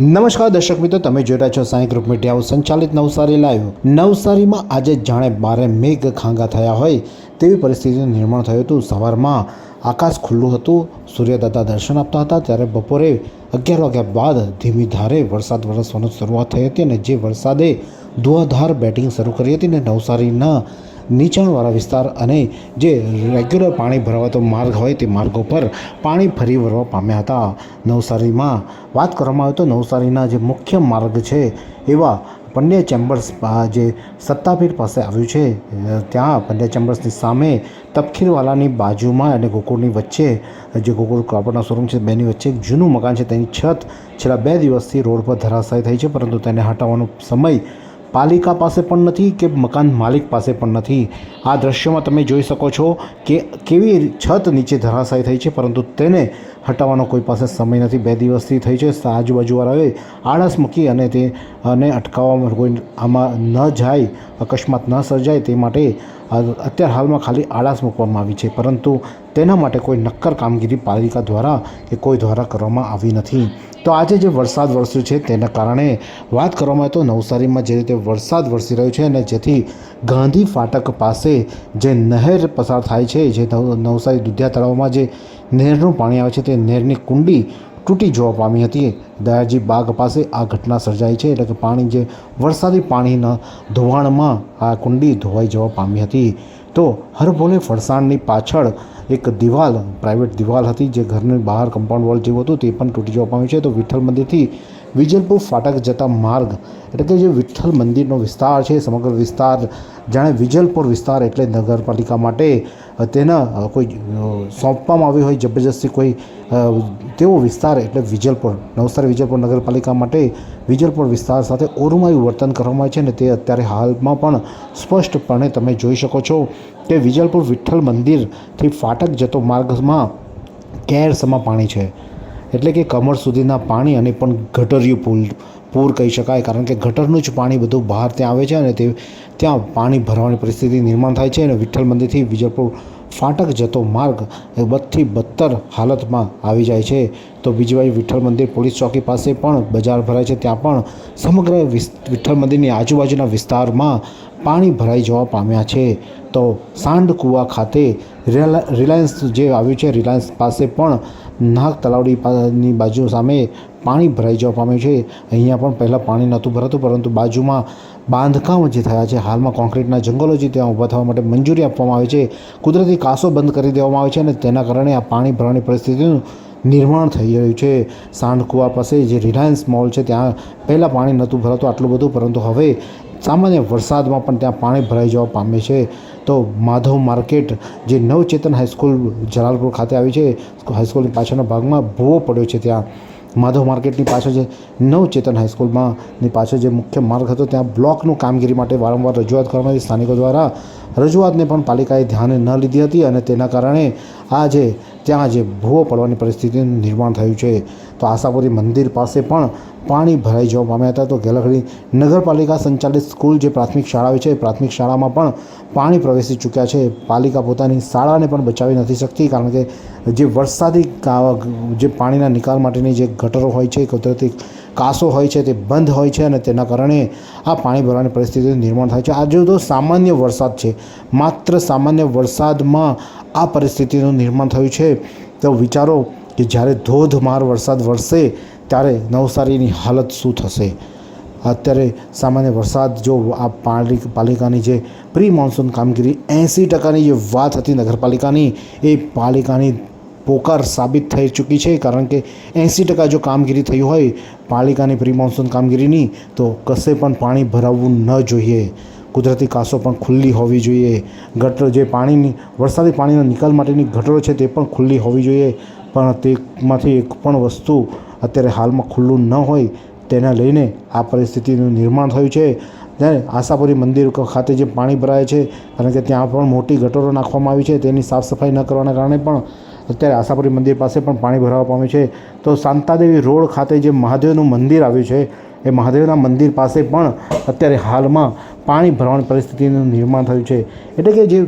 નમસ્કાર દર્શક મિત્રો, તમે જોઈ રહ્યા છો સાંઈ ગ્રુપ મીડિયાઓ સંચાલિત નવસારી લાઈવ નવસારીમાં આજે જાણે બારે મેઘ ખાંગા થયા હોય તેવી પરિસ્થિતિનું નિર્માણ થયું હતું. સવારમાં આકાશ ખુલ્લું હતું સૂર્યદાદા દર્શન આપતા હતા, ત્યારે બપોરે અગિયાર વાગ્યા બાદ ધીમી ધારે વરસાદ વરસવાની શરૂઆત થઈ હતી અને જે વરસાદે ધુઆધાર બેટિંગ શરૂ કરી હતી ને નવસારીના નીચાણવાળા વિસ્તાર અને જે રેગ્યુલર પાણી ભરાવાતો માર્ગ હોય તે માર્ગો પર પાણી ફરી વળવા પામ્યા હતા. નવસારીમાં વાત કરવામાં આવે તો નવસારીના જે મુખ્ય માર્ગ છે એવા પંડ્યા ચેમ્બર્સ જે સત્તાપીઠ પાસે આવ્યું છે, ત્યાં પંડ્યા ચેમ્બર્સની સામે તપખીરવાલાની બાજુમાં અને ગોકુળની વચ્ચે, જે ગોકુળ કાપડના શોરૂમ છે બેની વચ્ચે એક જૂનું મકાન છે. તેની છત છેલ્લા બે દિવસથી રોડ પર ધરાશાય થઈ છે, પરંતુ તેને હટાવવાનો સમય પાલિકા પાસે પણ નથી કે મકાન માલિક પાસે પણ નથી. આ દ્રશ્યમાં તમે જોઈ શકો છો કે કેવી છત નીચે ધરાશાય થઈ છે, પરંતુ તેને હટાવવાનો કોઈ પાસે સમય નથી. બે દિવસથી થઈ છે. આજુબાજુવાળાએ આળસ મૂકી અને તે, અને અટકાવવામાં કોઈ આમાં ન જાય, અકસ્માત ન સર્જાય તે માટે અત્યાર હાલમાં ખાલી આળસ મૂકવામાં આવી છે. પરંતુ તેના માટે કોઈ નક્કર કામગીરી પાલિકા દ્વારા કે કોઈ દ્વારા કરવામાં આવી નથી. તો આજે જે વરસાદ વરસ્યો છે તેના કારણે વાત કરવામાં આવે તો નવસારીમાં જે રીતે વરસાદ વરસી રહ્યો છે અને જેથી ગાંધી ફાટક પાસે જે નહેર પસાર થાય છે, જે નવ- નવસારી દુધિયા તળાવમાં જે નહેરનું પાણી આવે છે તે નહેરની કુંડી તૂટી જોવા પામી હતી. દયાજી બાગ પાસે આ ઘટના સર્જાઈ છે એટલે કે પાણી જે વરસાદી પાણીના ધોવાણમાં આ કુંડી ધોવાઈ જવા પામી હતી. તો હરભોલે ફરસાણની પાછળ એક દિવાલ પ્રાઇવેટ દિવાલ હતી જે ઘરની બહાર કમ્પાઉન્ડ વોલ જેવું હતું તે પણ તૂટી જવા પામ્યું છે. તો વિઠ્ઠલ મંદિરથી વિજલપુર ફાટક જતા માર્ગ એટલે કે જે વિઠ્ઠલ મંદિરનો વિસ્તાર છે, સમગ્ર વિસ્તાર જાણે વિજલપુર વિસ્તાર એટલે નગરપાલિકા માટે તેના કોઈ સોંપવામાં આવ્યો હોય, જબરજસ્તી કોઈ તેવો વિસ્તાર એટલે વિજલપુર નવસારી વિજલપુર નગરપાલિકા માટે વિજલપુર વિસ્તાર સાથે ઓરુમાયું વર્તન કરવામાં આવે છે અને તે અત્યારે હાલમાં પણ સ્પષ્ટપણે તમે જોઈ શકો છો કે વિજલપુર વિઠ્ઠલ મંદિરથી ફાટક જતો માર્ગમાં કેરસમાં પાણી છે. એટલે કે કમર સુધીના પાણી અને પણ ગટરિયું પુલ પૂર કહી શકાય. કારણ કે ગટરનું જ પાણી બધું બહાર ત્યાં આવે છે અને તે ત્યાં પાણી ભરવાની પરિસ્થિતિ નિર્માણ થાય છે અને વિઠ્ઠલ મંદિરથી વિજયપુર ફાટક જતો માર્ગ એ બદથી બદતર હાલતમાં આવી જાય છે. તો બીજી બાજુ વિઠ્ઠલ મંદિર પોલીસ ચોકી પાસે પણ બજાર ભરાય છે. ત્યાં પણ સમગ્ર વિઠ્ઠલ મંદિરની આજુબાજુના વિસ્તારમાં પાણી ભરાઈ જવા પામ્યા છે. તો સાંડ કુવા ખાતે રિલાયન્સ જે આવ્યું છે, રિલાયન્સ પાસે પણ નાગ તલાવડી પા- ની બાજુ સામે પાણી ભરાઈ જવા પામ્યું છે. અહીંયા પણ પહેલાં પાણી નહોતું ભરાતું, પરંતુ બાજુમાં બાંધકામ જે થયા છે, હાલમાં કોન્ક્રીટના જંગલો જે ત્યાં ઊભા થવા માટે મંજૂરી આપવામાં આવે છે. કુદરતી કાસો બંધ કરી દેવામાં આવે છે અને તેના કારણે આ પાણી ભરવાની પરિસ્થિતિનું નિર્માણ થઈ રહ્યું છે. સાંડકુવા પાસે જે રિલાયન્સ મોલ છે, ત્યાં પહેલાં પાણી નહોતું ભરાતું આટલું બધું, પરંતુ હવે સામાન્ય વરસાદમાં પણ ત્યાં પાણી ભરાઈ જવા પામે છે. તો માધવ માર્કેટ જે નવચેતન હાઈસ્કૂલ જલાલપુર ખાતે આવી છે, હાઈસ્કૂલની પાછળના ભાગમાં ભૂવો પડ્યો છે ત્યાં. માધવ માર્કેટની પાછળ જે નવચેતન હાઈસ્કૂલમાં ની પાછળ જે મુખ્ય માર્ગ હતો, ત્યાં બ્લોકનું કામગીરી માટે વારંવાર રજૂઆત કરવામાં આવી સ્થાનિકો દ્વારા રજૂઆતને પણ પાલિકાએ ધ્યાને ન લીધી હતી અને તેના કારણે આ જે ત્યાં જે ભૂવો પડવાની પરિસ્થિતિનું નિર્માણ થયું છે, તો આશાપુરી મંદિર પાસે પણ પાણી ભરાઈ જવા પામ્યા હતા. તો ગેલખડી નગરપાલિકા સંચાલિત સ્કૂલ જે પ્રાથમિક શાળાઓ છે પ્રાથમિક શાળામાં પણ પાણી પ્રવેશી ચૂક્યા છે. પાલિકા પોતાની શાળાને પણ બચાવી નથી શકતી, કારણ કે જે વરસાદી જે પાણીના નિકાલ માટેની જે ગટરો હોય છે, કુદરતી કાસો હોય છે, તે બંધ હોય છે અને તેના કારણે આ પાણી ભરવાની પરિસ્થિતિનું નિર્માણ થાય છે. આજે તો સામાન્ય વરસાદ છે. માત્ર સામાન્ય વરસાદમાં આ પરિસ્થિતિનું નિર્માણ થયું છે. તો વિચારો કે જ્યારે ધોધમાર વરસાદ વરસે ત્યારે નવસારીની હાલત શું થશે? અત્યારે સામાન્ય વરસાદ જો આ પાલિક પાલિકાની જે પ્રી મોન્સૂન કામગીરી, એંસી ટકાની જે વાત હતી નગરપાલિકાની, એ પાલિકાની પોકાર સાબિત થઈ ચૂકી છે, કારણ કે એંસી ટકા જો કામગીરી થઈ હોય, પાલિકાની પ્રી મોન્સૂન કામગીરીની, તો કશે પણ પાણી ભરાવવું ન જોઈએ. કુદરતી કાસો પણ ખુલ્લી હોવી જોઈએ. ગટર જે પાણીની, વરસાદી પાણીના નિકાલ માટેની ગટરો છે તે પણ ખુલ્લી હોવી જોઈએ. પણ તેમાંથી એક પણ વસ્તુ અત્યારે હાલમાં ખુલ્લું ન હોય, તેને લઈને આ પરિસ્થિતિનું નિર્માણ થયું છે. ત્યારે આશાપુરી મંદિર ખાતે જે પાણી ભરાય છે, કારણ કે ત્યાં પણ મોટી ગટરો નાખવામાં આવી છે, તેની સાફ સફાઈ ન કરવાના કારણે પણ અત્યારે આશાપુરી મંદિર પાસે પણ પાણી ભરાવા પામ્યું છે. તો શાંતાદેવી રોડ ખાતે જે મહાદેવનું મંદિર આવ્યું છે, એ મહાદેવના મંદિર પાસે પણ અત્યારે હાલમાં પાણી ભરવાની પરિસ્થિતિનું નિર્માણ થયું છે. એટલે કે જે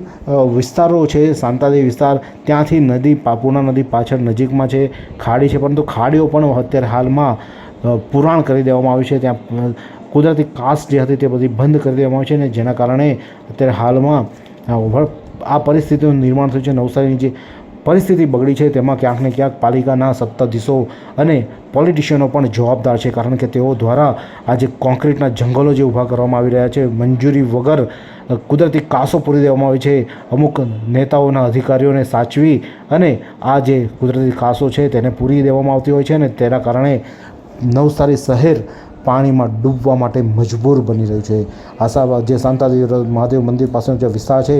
વિસ્તારો છે, શાંતાદેવી વિસ્તાર, ત્યાંથી નદી, પાપુના નદી પાછળ નજીકમાં છે, ખાડી છે, પરંતુ ખાડીઓ પણ અત્યારે હાલમાં પુરાણ કરી દેવામાં આવ્યું છે. ત્યાં કુદરતી કાસ્ટ જે હતી તે બધી બંધ કરી દેવામાં આવી છે અને જેના કારણે અત્યારે હાલમાં આ પરિસ્થિતિનું નિર્માણ થયું છે નવસારીની જે પરિસ્થિતિ બગડી છે. તેમાં ક્યાંક ને ક્યાંક પાલિકાના સત્તાધીશો અને પોલિટિશિયનો પણ જવાબદાર છે. કારણ કે તેઓ દ્વારા આજે કોન્ક્રીટના જંગલો જે ઊભા કરવામાં આવી રહ્યા છે, મંજૂરી વગર કુદરતી કાસો પૂરી દેવામાં આવે છે. અમુક નેતાઓના અધિકારીઓને સાચવી અને આ જે કુદરતી કાસો છે તેને પૂરી દેવામાં આવતી હોય છે અને તેના કારણે નવસારી શહેર પાણીમાં ડૂબવા માટે મજબૂર બની રહ્યું છે. આશા, જે શાંતાદેવ મહાદેવ મંદિર પાસેનો જે વિસ્તાર છે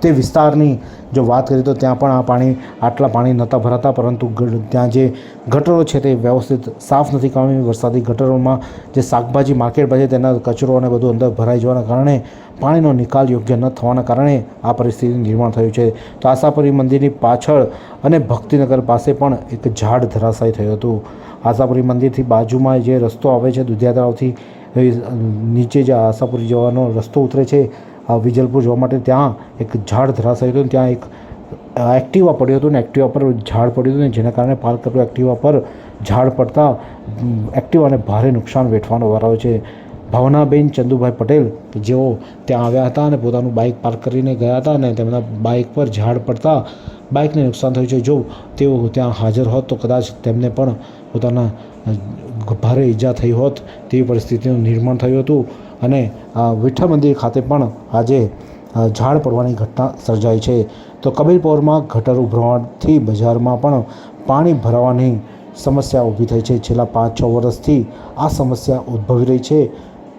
તે વિસ્તારની જો વાત કરીએ તો ત્યાં પણ આ પાણી, આટલા પાણી નહોતા ભરાતા, પરંતુ ત્યાં જે ગટરો છે તે વ્યવસ્થિત સાફ નથી કરવાની. વરસાદી ગટરોમાં જે શાકભાજી માર્કેટ છે તેના કચરો અને બધું અંદર ભરાઈ જવાના કારણે પાણીનો નિકાલ યોગ્ય ન થવાના કારણે આ પરિસ્થિતિનું નિર્માણ થયું છે. તો આશાપુરી મંદિરની પાછળ અને ભક્તિનગર પાસે પણ એક ઝાડ ધરાશાયી થયું હતું. આશાપુરી મંદિરથી બાજુમાં જે રસ્તો આવે છે દુધિયા તળાવથી નીચે જે આશાપુરી જવાનો રસ્તો ઉતરે છે વિજલપુર જવા માટે ત્યાં એક ઝાડ ધરાશાયું હતું ત્યાં એક એક્ટિવા પડ્યું હતું ને એક્ટિવા પર ઝાડ પડ્યું હતું ને જેના કારણે પાર્ક કરેલું એક્ટિવા પર ઝાડ પડતા એક્ટિવાને ભારે નુકસાન વેઠવાનો વારો છે. ભાવનાબેન ચંદુભાઈ પટેલ, જેઓ ત્યાં આવ્યા હતા અને પોતાનું બાઇક પાર્ક કરીને ગયા હતા અને તેમના બાઇક પર ઝાડ પડતા બાઇકને નુકસાન થયું છે. જો તેઓ ત્યાં હાજર હોત તો કદાચ તેમને પણ પોતાના ભારે ઈજા થઈ હોત તેવી પરિસ્થિતિનું નિર્માણ થયું હતું. અને વિઠ્ઠલ મંદિર ખાતે પણ આજે ઝાડ પડવાની ઘટના સર્જાઈ છે. તો કબીરપોરમાં ગટર ઉભરાવાથી બજારમાં પણ પાણી ભરાવાની સમસ્યા ઊભી થઈ છે. છેલ્લા પાંચ છ વર્ષથી આ સમસ્યા ઉદ્ભવી રહી છે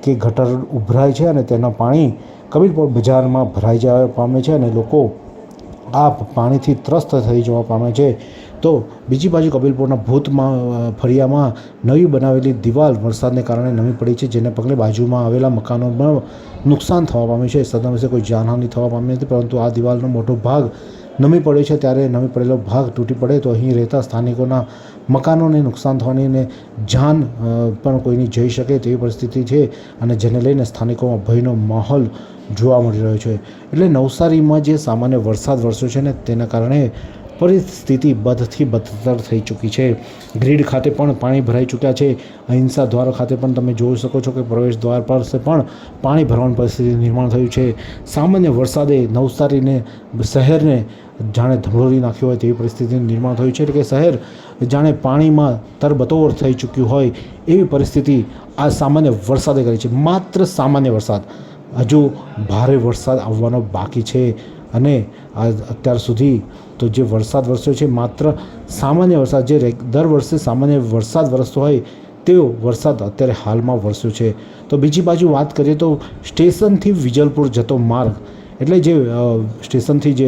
કે ગટર ઉભરાય છે અને તેના પાણી કબીરપોર બજારમાં ભરાઈ જવા પામે છે અને લોકો આ પાણીથી ત્રસ્ત થઈ જવા પામે છે. તો બીજી બાજુ કપિલપુરના ભૂતમાં ફરિયામાં નવી બનાવેલી દિવાલ વરસાદને કારણે નમી પડી છે, જેને પગલે બાજુમાં આવેલા મકાનોમાં નુકસાન થવા પામ્યું છે. સદન વિશે કોઈ જાનહાનિ થવા પામી નથી, પરંતુ આ દિવાલનો મોટો ભાગ નમી પડ્યો છે. ત્યારે નમી પડેલો ભાગ તૂટી પડે તો અહીં રહેતા સ્થાનિકોના મકાનોને નુકસાન થવાની અને જાન પણ કોઈની જઈ શકે તેવી પરિસ્થિતિ છે અને જેને લઈને સ્થાનિકોમાં ભયનો માહોલ જોવા મળી રહ્યો છે. એટલે નવસારીમાં જે સામાન્ય વરસાદ વરસ્યો છે ને તેના કારણે પરિસ્થિતિ બદથી બદતર થઈ ચૂકી છે. ગ્રીડ ખાતે પણ પાણી ભરાઈ ચૂક્યા છે. અહિંસા દ્વાર ખાતે પણ તમે જોઈ શકો છો કે પ્રવેશ દ્વાર પર પણ પાણી ભરવાની પરિસ્થિતિ નિર્માણ થયું છે. સામાન્ય વરસાદે નવસારીને, શહેરને જાણે ધમરોળી નાખ્યું હોય તેવી પરિસ્થિતિનું નિર્માણ થયું છે. એટલે કે શહેર જાણે પાણીમાં તરબતોર થઈ ચૂક્યું હોય એવી પરિસ્થિતિ આ સામાન્ય વરસાદે કરી છે. માત્ર સામાન્ય વરસાદ. હજુ ભારે વરસાદ આવવાનો બાકી છે. અને આ અત્યાર સુધી તો જે વરસાદ વરસ્યો છે, માત્ર સામાન્ય વરસાદ, જે દર વર્ષે સામાન્ય વરસાદ વરસતો હોય, તેવો વરસાદ અત્યારે હાલમાં વરસ્યો છે. તો બીજી બાજુ વાત કરીએ તો સ્ટેશનથી વિજલપુર જતો માર્ગ, એટલે જે સ્ટેશનથી જે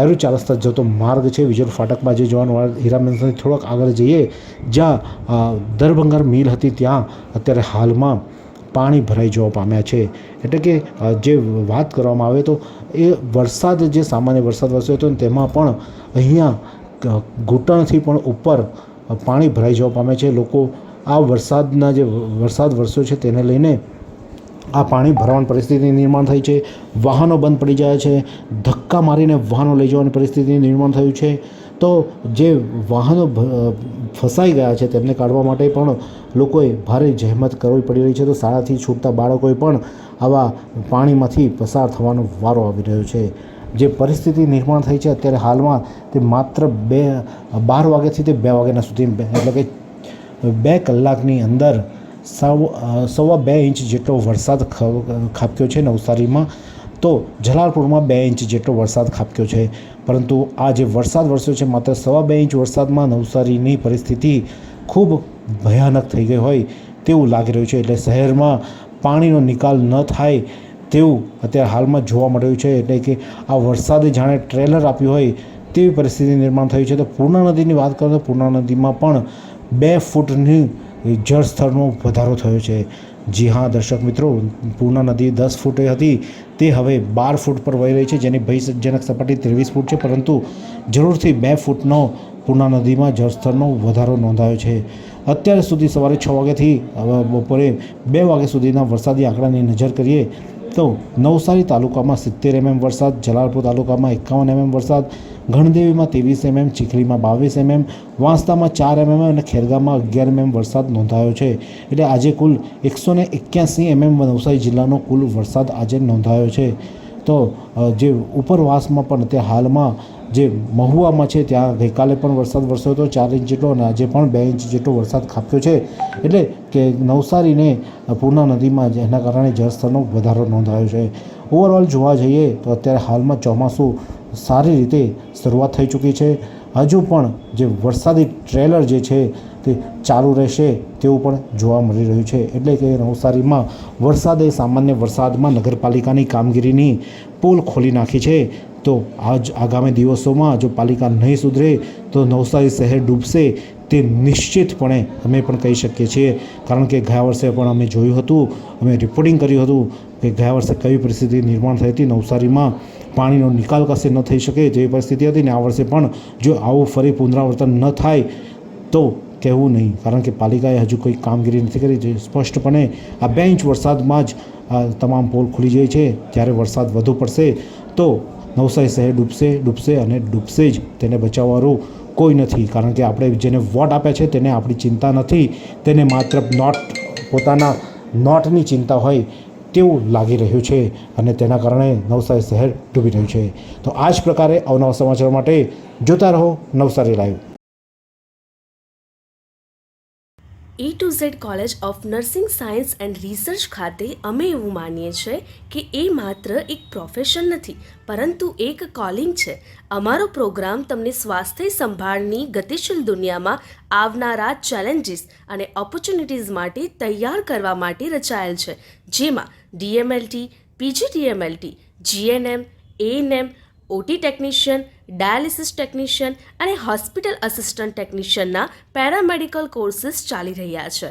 એરો ચાલસ્તા જતો માર્ગ છે, વિજલ ફાટકમાં જે જવાનો માર્ગ થોડોક આગળ જઈએ, જ્યાં દરભંગાર મિલ હતી ત્યાં અત્યારે હાલમાં પાણી ભરાઈ જવા પામ્યા છે. એટલે કે જે વાત કરવામાં આવે તો એ વરસાદ જે સામાન્ય વરસાદ વરસ્યો હતો તેમાં પણ અહીંયા ઘૂંટણથી પણ ઉપર પાણી ભરાઈ જવા પામે છે. લોકો આ વરસાદના જે વરસાદ વરસ્યો છે તેને લઈને આ પાણી ભરવાની પરિસ્થિતિ નિર્માણ થઈ છે. વાહનો બંધ પડી જાય છે. ધક્કા મારીને વાહનો લઈ જવાની પરિસ્થિતિ નિર્માણ થયું છે. તો જે વાહનો ફસાઈ ગયા છે. તેમને કાઢવા માટે પણ લોકોએ ભારે જહેમત કરવી પડી રહી છે. તો શાળાથી છૂટતા બાળકોએ પણ આવા પાણીમાંથી પસાર થવાનો વારો આવી રહ્યો છે. જે પરિસ્થિતિ નિર્માણ થઈ છે અત્યારે હાલમાં તે માત્ર બે, બાર વાગ્યાથી તે બે વાગ્યાના સુધી એટલે કે બે કલાકની અંદર સવ બે ઇંચ જેટલો વરસાદ ખાબક્યો છે નવસારીમાં. તો જલાલપુરમાં બે ઇંચ જેટલો વરસાદ ખાબક્યો છે. પરંતુ આ જે વરસાદ વરસ્યો છે, માત્ર સવા બે ઇંચ વરસાદમાં નવસારીની પરિસ્થિતિ ખૂબ ભયાનક થઈ ગઈ હોય તેવું લાગી રહ્યું છે. એટલે શહેરમાં પાણીનો નિકાલ ન થાય તેવું અત્યારે હાલમાં જોવા મળ્યું છે. એટલે કે આ વરસાદે જાણે ટ્રેલર આપ્યું હોય તેવી પરિસ્થિતિ નિર્માણ થઈ છે. તો પૂર્ણા નદીની વાત કરું તો પૂર્ણા નદીમાં પણ બે ફૂટની જળસ્તરનો વધારો થયો છે. જી હા, દર્શક મિત્રો, પૂર્ણા નદી દસ ફૂટે હતી. તે હવે બાર ફૂટ પર વહી રહી છે, જેની ભયજનક સપાટી ત્રેવીસ ફૂટ છે, પરંતુ જરૂરથી બે ફૂટનો પૂર્ણા નદીમાં જળસ્તરનો વધારો નોંધાયો છે. અત્યાર સુધી સવારે છ વાગ્યાથી બપોરે બે વાગ્યા સુધીના વરસાદી આંકડાની નજર કરીએ તો નવસારી તાલુકામાં સિત્તેર એમએમ વરસાદ, જલાલપુર તાલુકામાં એકાવન એમએમ વરસાદ ગણદેવીમાં ત્રેવીસ એમએમ, ચીખલીમાં બાવીસ એમએમ, વાંસદામાં ચાર એમએમ અને ખેરગામમાં અગિયાર એમએમ વરસાદ નોંધાયો છે. એટલે આજે કુલ એકસો ને એક્યાસી એમએમ નવસારી જિલ્લાનો કુલ વરસાદ આજે નોંધાયો છે. તો જે ઉપરવાસમાં પણ તે હાલમાં જે મહુવામાં છે, ત્યાં ગઈકાલે પણ વરસાદ વરસ્યો હતો, ચાર ઇંચ જેટલો અને આજે પણ બે ઇંચ જેટલો વરસાદ ખાપ્યો છે. એટલે કે નવસારીને પૂર્ણા નદીમાં જેના કારણે જળસ્તરનો વધારો નોંધાયો છે. ઓવરઓલ જોવા જઈએ તો અત્યારે હાલમાં ચોમાસું સારી રીતે શરૂઆત થઈ ચૂકી છે. હજુ પણ જે વરસાદી ટ્રેલર જે છે તે ચાલુ રહેશે તેવું પણ જોવા મળી રહ્યું છે. એટલે કે નવસારીમાં વરસાદે સામાન્ય વરસાદમાં નગરપાલિકાની કામગીરીની પોલ ખોલી નાખી છે. તો આજ આગામી દિવસોમાં જો પાલિકા નહીં સુધરે તો નવસારી શહેર ડૂબશે તે નિશ્ચિતપણે અમે પણ કહી શકીએ છીએ. કારણ કે ગયા વર્ષે પણ અમે જોયું હતું, અમે રિપોર્ટિંગ કર્યું હતું કે ગયા વર્ષે કઈ પરિસ્થિતિ નિર્માણ થઈ હતી? નવસારીમાં પાણીનો નિકાલ કશે ન થઈ શકે જેવી પરિસ્થિતિ હતી ને આ વર્ષે પણ જો આવું ફરી પુનરાવર્તન ન થાય તો કહેવું નહીં. કારણ કે પાલિકાએ હજુ કોઈ કામગીરી નથી કરી. જે સ્પષ્ટપણે આ બે ઇંચ વરસાદમાં જ તમામ પોલ ખુલી જાય છે. જ્યારે વરસાદ વધુ પડશે તો નવસારી શહેર ડૂબશે ડૂબશે અને ડૂબશે જ. તેને બચાવવાનું કોઈ નથી. કારણ કે આપણે જેને વોટ આપ્યા છે તેને આપણી ચિંતા નથી. તેને માત્ર નોટ, પોતાના નોટની ચિંતા હોય તેવું લાગી રહ્યું છે અને તેના કારણે નવસારી શહેર ડૂબી રહ્યું છે. તો આ જ પ્રકારે અવનવા સમાચાર માટે જોતા રહો Navsari live. A to Z college of nursing science and research ખાતે અમે એવું માનીએ છીએ કે એ માત્ર એક પ્રોફેશન નથી, પરંતુ એક કોલિંગ છે. અમારો પ્રોગ્રામ તમને સ્વાસ્થ્ય સંભાળની ગતિશીલ દુનિયામાં આવનારા ચેલેન્જીસ અને ઓપોર્ચ્યુનિટીઝ માટે તૈયાર કરવા માટે રચાયેલ છે. જેમાં DMLT, PGDMLT, GNM, ANM, OT technician, dialysis technician અને હોસ્પિટલ અસિસ્ટન્ટ ટેકનિશિયનના પેરામેડિકલ કોર્સીસ ચાલી રહ્યા છે.